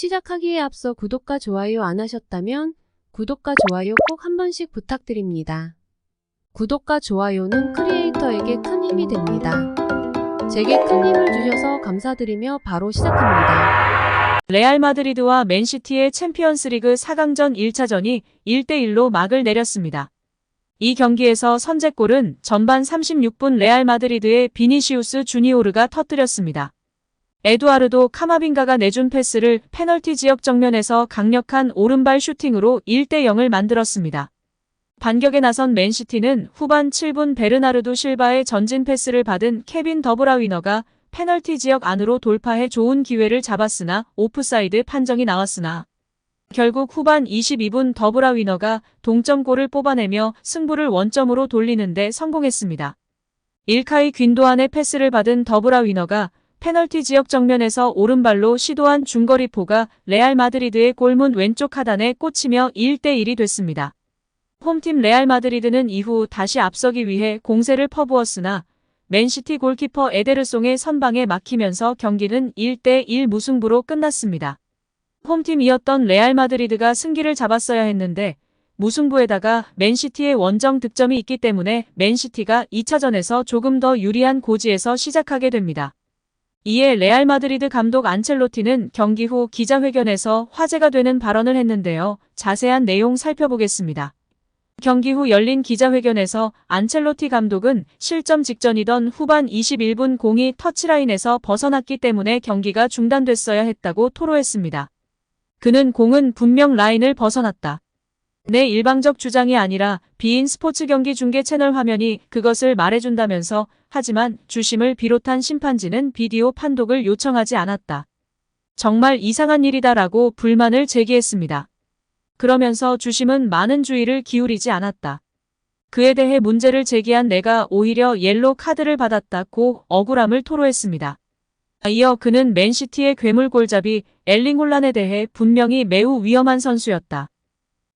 시작하기에 앞서 구독과 좋아요 안 하셨다면 구독과 좋아요 꼭 한 번씩 부탁드립니다. 구독과 좋아요는 크리에이터에게 큰 힘이 됩니다. 제게 큰 힘을 주셔서 감사드리며 바로 시작합니다. 레알 마드리드와 맨시티의 챔피언스리그 4강전 1차전이 1대1로 막을 내렸습니다. 이 경기에서 선제골은 전반 36분 레알 마드리드의 비니시우스 주니오르가 터뜨렸습니다. 에두아르도 카마빈가가 내준 패스를 페널티 지역 정면에서 강력한 오른발 슈팅으로 1대0을 만들었습니다. 반격에 나선 맨시티는 후반 7분 베르나르도 실바의 전진 패스를 받은 케빈 더브라위너가 페널티 지역 안으로 돌파해 좋은 기회를 잡았으나 오프사이드 판정이 나왔으나 결국 후반 22분 더브라위너가 동점골을 뽑아내며 승부를 원점으로 돌리는데 성공했습니다. 일카이 귄도안의 패스를 받은 더브라위너가 페널티 지역 정면에서 오른발로 시도한 중거리포가 레알 마드리드의 골문 왼쪽 하단에 꽂히며 1대1이 됐습니다. 홈팀 레알 마드리드는 이후 다시 앞서기 위해 공세를 퍼부었으나 맨시티 골키퍼 에데르송의 선방에 막히면서 경기는 1대1 무승부로 끝났습니다. 홈팀이었던 레알 마드리드가 승기를 잡았어야 했는데 무승부에다가 맨시티의 원정 득점이 있기 때문에 맨시티가 2차전에서 조금 더 유리한 고지에서 시작하게 됩니다. 이에 레알 마드리드 감독 안첼로티는 경기 후 기자회견에서 화제가 되는 발언을 했는데요. 자세한 내용 살펴보겠습니다. 경기 후 열린 기자회견에서 안첼로티 감독은 실점 직전이던 후반 21분 공이 터치라인에서 벗어났기 때문에 경기가 중단됐어야 했다고 토로했습니다. 그는 공은 분명 라인을 벗어났다. 내 일방적 주장이 아니라 비인 스포츠 경기 중계 채널 화면이 그것을 말해준다면서 하지만 주심을 비롯한 심판진은 비디오 판독을 요청하지 않았다. 정말 이상한 일이다라고 불만을 제기했습니다. 그러면서 주심은 많은 주의를 기울이지 않았다. 그에 대해 문제를 제기한 내가 오히려 옐로 카드를 받았다고 억울함을 토로했습니다. 이어 그는 맨시티의 괴물 골잡이 엘링 홀란에 대해 분명히 매우 위험한 선수였다.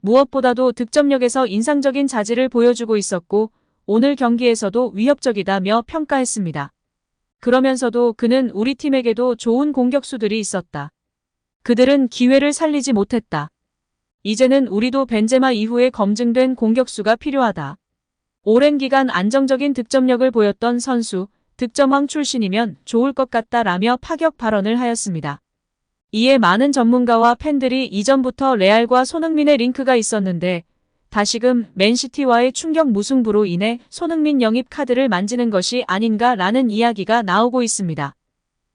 무엇보다도 득점력에서 인상적인 자질을 보여주고 있었고 오늘 경기에서도 위협적이다며 평가했습니다. 그러면서도 그는 우리 팀에게도 좋은 공격수들이 있었다. 그들은 기회를 살리지 못했다. 이제는 우리도 벤제마 이후에 검증된 공격수가 필요하다. 오랜 기간 안정적인 득점력을 보였던 선수, 득점왕 출신이면 좋을 것 같다라며 파격 발언을 하였습니다. 이에 많은 전문가와 팬들이 이전부터 레알과 손흥민의 링크가 있었는데 다시금 맨시티와의 충격 무승부로 인해 손흥민 영입 카드를 만지는 것이 아닌가라는 이야기가 나오고 있습니다.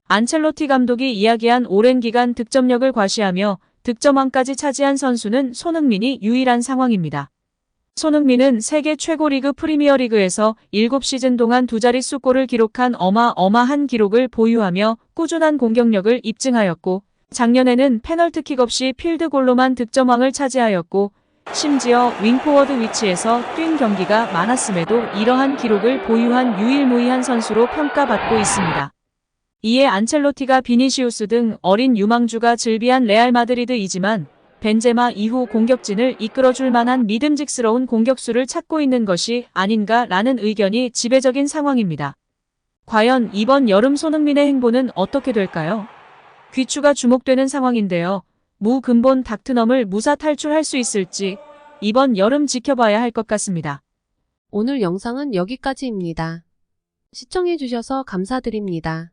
안첼로티 감독이 이야기한 오랜 기간 득점력을 과시하며 득점왕까지 차지한 선수는 손흥민이 유일한 상황입니다. 손흥민은 세계 최고 리그 프리미어리그에서 7시즌 동안 두 자릿수 골을 기록한 어마어마한 기록을 보유하며 꾸준한 공격력을 입증하였고 작년에는 페널티킥 없이 필드골로만 득점왕을 차지하였고 심지어 윙포워드 위치에서 뛴 경기가 많았음에도 이러한 기록을 보유한 유일무이한 선수로 평가받고 있습니다. 이에 안첼로티가 비니시우스 등 어린 유망주가 즐비한 레알 마드리드이지만 벤제마 이후 공격진을 이끌어줄 만한 믿음직스러운 공격수를 찾고 있는 것이 아닌가라는 의견이 지배적인 상황입니다. 과연 이번 여름 손흥민의 행보는 어떻게 될까요? 귀추가 주목되는 상황인데요. 무 근본 닥트넘을 무사 탈출할 수 있을지 이번 여름 지켜봐야 할 것 같습니다. 오늘 영상은 여기까지입니다. 시청해주셔서 감사드립니다.